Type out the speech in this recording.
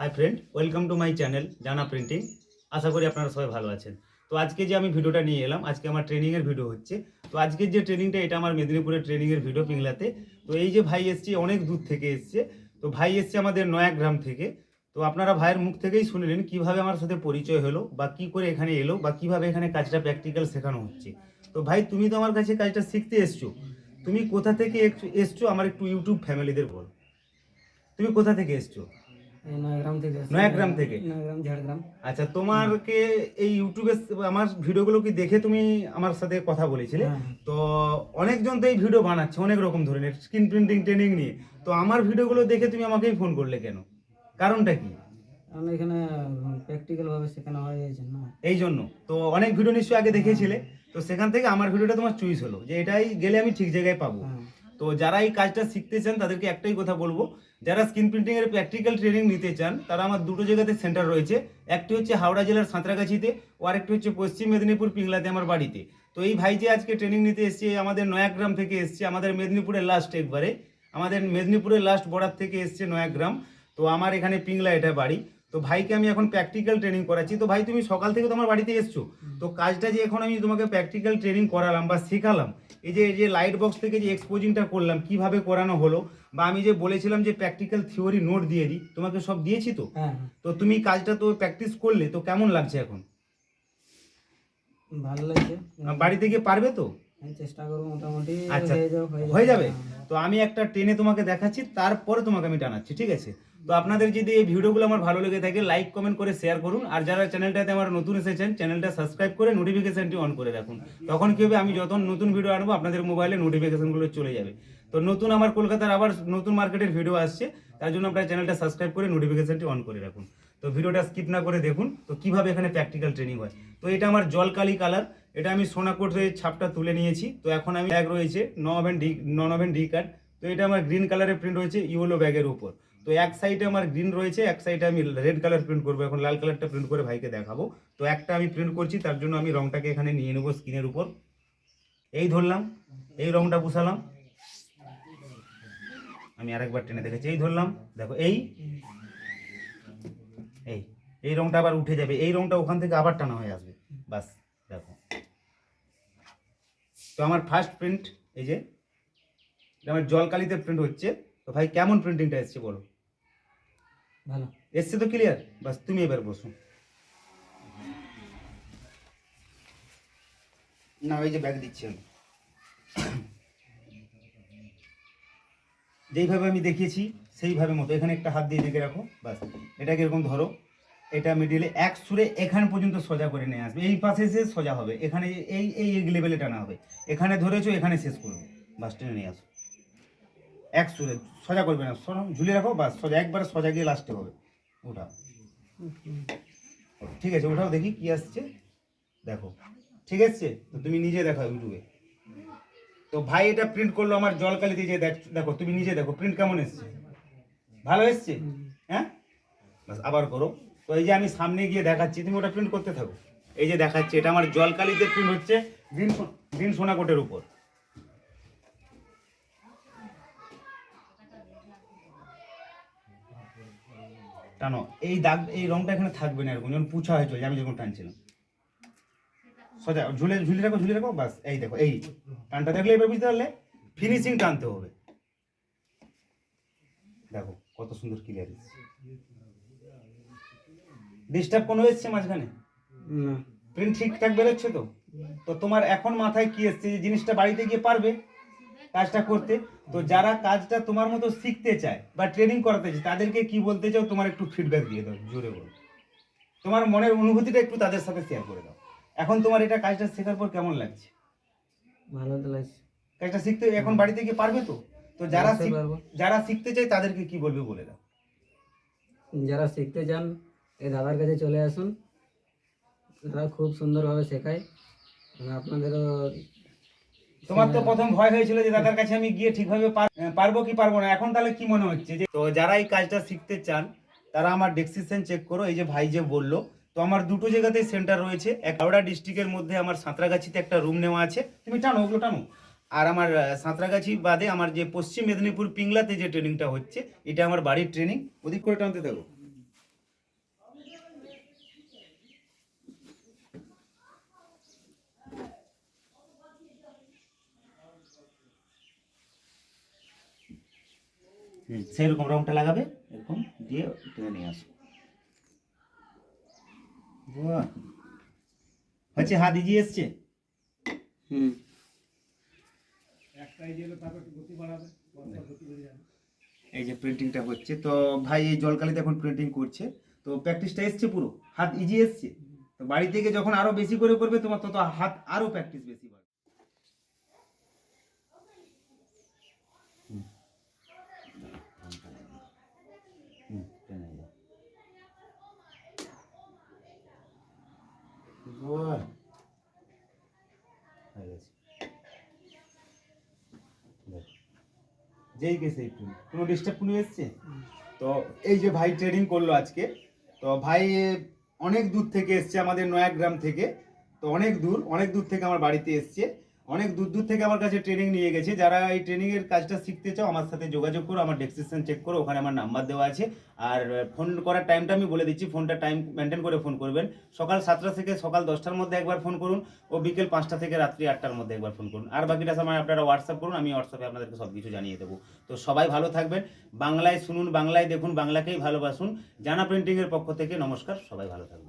Hi friend welcome to my channel জানা printing আশা করি আপনারা সবাই ভালো আছেন। তো আজকে যে আমি ভিডিওটা নিয়ে এলাম, আজকে আমার ট্রেনিংয়ের ভিডিও হচ্ছে। তো আজকের যে ট্রেনিংটা এটা আমার মেদিনীপুরের ট্রেনিংয়ের ভিডিও পিংলাতে। তো এই যে ভাই এসছে, অনেক দূর থেকে এসছে। তো ভাই এসছে আমাদের নয়াগ্রাম থেকে। তো আপনারা ভাইয়ের মুখ থেকেই শুনলেন কীভাবে আমার সাথে পরিচয় হলো, বা কি করে এখানে এলো, বা কীভাবে এখানে কাজটা প্র্যাকটিক্যাল শেখানো হচ্ছে। তো ভাই, তুমি তো আমার কাছে কাজটা শিখতে এসছো। তুমি কোথা থেকে এসছো, আমার একটু ইউটিউব ফ্যামিলিদের বল। তুমি কোথা থেকে এসছো? নয়াগ্রাম থেকে নয়াগ্রাম থেকে? নয়াগ্রাম ঝাড়গ্রাম। আচ্ছা তোমারকে এই ইউটিউবে আমার ভিডিওগুলো কি দেখে তুমি আমার সাথে কথা বলেছিলে? হ্যাঁ। তো অনেকজন তো এই ভিডিও বানাচ্ছে অনেক রকম ধরনের স্ক্রিন প্রিন্টিং ট্রেনিং নিয়ে। তো আমার ভিডিওগুলো দেখে তুমি আমাকেই ফোন করলে কেন? কারণটা কি? কারণ এখানে প্র্যাকটিক্যাল ভাবে শেখানো হয়ে যাচ্ছে না এই জন্য। তো অনেক ভিডিও নিশ্চয়ই আগে দেখেছিলে। তো সেখান থেকে আমার ভিডিওটা তোমার চুইস হলো যে এটাই গেলে আমি ঠিক জায়গায় পাবো। হ্যাঁ। তো যারা এই কাজটা শিখতে চান, তাদেরকে একটাই কথা বলব। যারা স্ক্রিন প্রিন্টিং এর প্র্যাকটিক্যাল ট্রেনিং নিতে চান, তারা আমার দুটো জায়গাতে সেন্টার রয়েছে। একটি হচ্ছে হাওড়া জেলার সাঁতরাগাছিতে, ও আরেকটি হচ্ছে পশ্চিম মেদিনীপুর পিংলাতে আমার বাড়িতে। তো এই ভাই যে আজকে ট্রেনিং নিতে এসছে, আমাদের নয়াগ্রাম থেকে এসছে, আমাদের মেদিনীপুরের লাস্ট একবারে। আমাদের মেদিনীপুরের লাস্ট বর্ডার থেকে এসছে নয়াগ্রাম। তো আমার এখানে পিংলা এটা বাড়ি। তো ভাইকে আমি এখন প্র্যাকটিক্যাল ট্রেনিং করাচ্ছি। তো ভাই, তুমি সকাল থেকে তোমার বাড়িতে এসছো। তো কাজটা যে এখন আমি তোমাকে প্র্যাকটিক্যাল ট্রেনিং করালাম বা শেখালাম এই যে এই যে লাইট বক্স থেকে যে এক্সপোজিংটা করলাম কীভাবে করানো হলো বা আমি যে বলেছিলাম যে প্র্যাকটিক্যাল থিওরি নোট দিয়ে দিই তোমাকে সব দিয়েছি তো? হ্যাঁ তো তুমি কাজটা তো প্র্যাকটিস করলে তো কেমন লাগছে এখন? ভালো লাগছে। বাড়িতে গিয়ে পারবে তো? চেষ্টা করব মোটামুটি আচ্ছা, হয়ে যাবে। তো আমি একটা টেনে তোমাকে দেখাচ্ছি তারপরে তোমাকে আমি টানাচ্ছি ঠিক আছে? তো আপনাদের যদি এই ভিডিওগুলো আমার ভালো লেগে থাকে লাইক কমেন্ট করে শেয়ার করুন। আর যারা চ্যানেলটাতে আমার নতুন এসেছেন চ্যানেলটা সাবস্ক্রাইব করে নোটিফিকেশনটি অন করে রাখুন। তখন কি হবে আমি যত নতুন ভিডিও আনব আপনাদের মোবাইলে নোটিফিকেশনগুলো চলে যাবে। তো নতুন আমার কলকাতার আবার নতুন মার্কেটের ভিডিও আসছে তার জন্য আপনার চ্যানেলটা সাবস্ক্রাইব করে নোটিফিকেশনটি অন করে রাখুন। তো ভিডিওটা স্কিপ না করে দেখুন তো কীভাবে এখানে প্র্যাকটিক্যাল ট্রেনিং হয়। তো এটা আমার জলকালি কালার এটা আমি সোনাকোটের ছাপটা তুলে নিয়েছি। তো এখন আমি ব্যাগ রয়েছে নভেন D non woven D card তো এটা আমার গ্রিন কালারের প্রিন্ট রয়েছে ইউলো ব্যাগের উপর। তো এক সাইডে আমার গ্রিন রয়েছে, এক সাইডে আমি রেড কালার প্রিন্ট করব। এখন লাল কালারটা প্রিন্ট করে ভাইকে দেখাবো। তো একটা আমি প্রিন্ট করছি, তার জন্য আমি রংটাকে এখানে নিয়ে নেব স্ক্রিনের উপর। এই ধরলাম, এই রংটা পুষালাম আমি আরেকবার টেনে দেখেছি, এই ধরলাম। দেখো, এই এই এই রংটা আবার উঠে যাবে। এই রংটা ওখান থেকে আবার টানা হয়ে আসবে। বাস। তো আমার ফার্স্ট প্রিন্ট এই যে এটা আমার জলকালিতে প্রিন্ট হচ্ছে। তো ভাই কেমন প্রিন্টিংটা এসছে বলো? ভালো। এসছে তো ক্লিয়ার বাস তুমি এবার বসো। না ওই যে ব্যাগ দিচ্ছি আমি। যেইভাবে আমি দেখিয়েছি সেইভাবে মতো। এখানে একটা হাত দিয়ে রেখে রাখো বাস। এটাকে এরকম ধরো? এটা মিডিলে এক সুরে এখান পর্যন্ত সোজা করে নিয়ে আসবে। এই পাশে এসে সোজা হবে। এখানে এই এই লেভেলে টানা হবে। এখানে ধরেছো, এখানে শেষ করবে। বাস টেনে নিয়ে আসো। এক সুরে সোজা করবে না। ঝুলিয়ে রাখো, বাস সোজা। একবারে সোজা গিয়ে লাস্টে হবে। ওঠাও ঠিক আছে ওঠাও দেখি কি আসছে। দেখো। ঠিক আছে? তো তুমি নিজে দেখো, ইউটিউবে। তো ভাই এটা প্রিন্ট করল আমার জলকালিতে যে দেখো তুমি নিজে দেখো। প্রিন্ট কেমন এসছে? ভালো এসছে? হ্যাঁ? বাস আবার করো। তো এই যে আমি সামনে গিয়ে দেখাচ্ছি, তুমি ওটা প্রিন্ট করতে থাকো। এই যে দেখাচ্ছি, এটা আমার জলকালিতে প্রিন্ট হচ্ছে গ্রিন গ্রিন সোনাকোটের উপর। টানো এই দাগ, এই রংটা এখানে থাকবে না এরকম যখন পুছা হয়ে চলে আমি যখন টানছিলাম। সোজা, ঝুলে ঝুলে রাখো ঝুলে রাখো, বাস, এই দেখো, এই টানটা দেখলে এবার বুঝতে পারলে ফিনিশিং টানতে হবে। দেখো, কত সুন্দর ক্লিয়ার ডিস্টার্ব কোনো এসছে মাঝখানে? না। প্রিন্ট ঠিকঠাক বেরোচ্ছে তো? তো তোমার এখন মাথায় কি এসছে যে জিনিসটা বাড়িতে গিয়ে পারবে কাজটা করতে? তো যারা কাজটা তোমার মতো শিখতে চায় বা ট্রেনিং করাতে চায় তাদেরকে কি বলতে চাও? তোমার একটু ফিডব্যাক দিয়ে দাও জোরে বলো। তোমার মনের অনুভূতিটা একটু তাদের সাথে শেয়ার করে দাও। এখন তোমার এটা কাজটা শেখার পর কেমন লাগছে? ভালো তো লাগছে। কাজটা শিখতে এখন বাড়িতে গিয়ে পারবে তো? তো যারা যারা শিখতে চায় তাদেরকে কি বলবে বলে দাও। যারা শিখতে চান এই দাদার কাছে চলে আসুন। দাদা খুব সুন্দরভাবে শেখায়। এবং আপনাদেরও তোমার তো প্রথম ভয় হয়েছিল যে দাদার কাছে আমি গিয়ে ঠিকভাবে পার- পারব কি পারব না। এখন তাহলে কি মনে হচ্ছে? যে তো যারা এই কাজটা শিখতে চান তারা আমার ডেসক্রিপশন চেক করো। এই যে ভাই যে বলল তো আমার দুটো জায়গাতেই সেন্টার রয়েছে। এক হাওড়া ডিস্ট্রিক্টের মধ্যে আমার সাঁতরাগাছিতে একটা রুম নেওয়া আছে। তুমি টানো ওগুলো টানো। আর আমার সাঁতরাগাছি বাদে আমার যে পশ্চিম মেদিনীপুর পিংলাতে যে ট্রেনিংটা হচ্ছে এটা আমার বাড়ির ট্রেনিং ওদিক করে টানতে থাকো। হুম, সেইরকম রংটা লাগাবে এরকম দিয়ে টেনে নিয়ে আসো হচ্ছে হাত ইজিয়ে এসছে? হুম। এই যে প্রিন্টিংটা হচ্ছে তো ভাই এই জলকালিতে এখন প্রিন্টিং করছে তো প্র্যাকটিসটা এসছে পুরো? হাত ইজি এসছে? তো বাড়ি থেকে যখন আরও বেশি করে করবে তোমার তত হাত আরও প্র্যাকটিস বেশি হবে হুম। হুম, টেনে যাও। বাহ। হয়ে গেছে। দেখো। যেই গেছে একটু কোনো ডিস্টার্ব কোনো এসছে? তো এই যে ভাই ট্রেডিং করল আজকে তো ভাই অনেক দূর থেকে এসছে আমাদের নয়াগ্রাম থেকে। তো অনেক দূর অনেক দূর থেকে আমার বাড়িতে এসছে। অনেক দূর দূর থেকে আমার কাছে ট্রেনিং নিয়ে গেছে। যারা এই ট্রেনিং এর কাজটা শিখতে চাও, আমার সাথে যোগাযোগ করো, আমার ডেসক্রিপশন চেক করো, ওখানে আমার নাম্বার দেওয়া আছে। আর ফোন করার টাইমটা আমি বলে দিচ্ছি ফোনটা টাইম মেনটেন করে ফোন করবেন। সকাল সাতটা থেকে সকাল দশটার মধ্যে একবার ফোন করুন, ও বিকেল পাঁচটা থেকে রাত্রি আটটার মধ্যে একবার ফোন করুন। আর বাকিটা সময় আপনারা হোয়াটসঅ্যাপ করুন, আমি হোয়াটসঅ্যাপে আপনাদেরকে সব কিছু জানিয়ে দেবো। তো সবাই ভালো থাকবেন, বাংলায় শুনুন, বাংলায় দেখুন, বাংলাকেই ভালোবাসুন। জানা প্রিন্টিংয়ের পক্ষ থেকে নমস্কার, সবাই ভালো থাকবেন।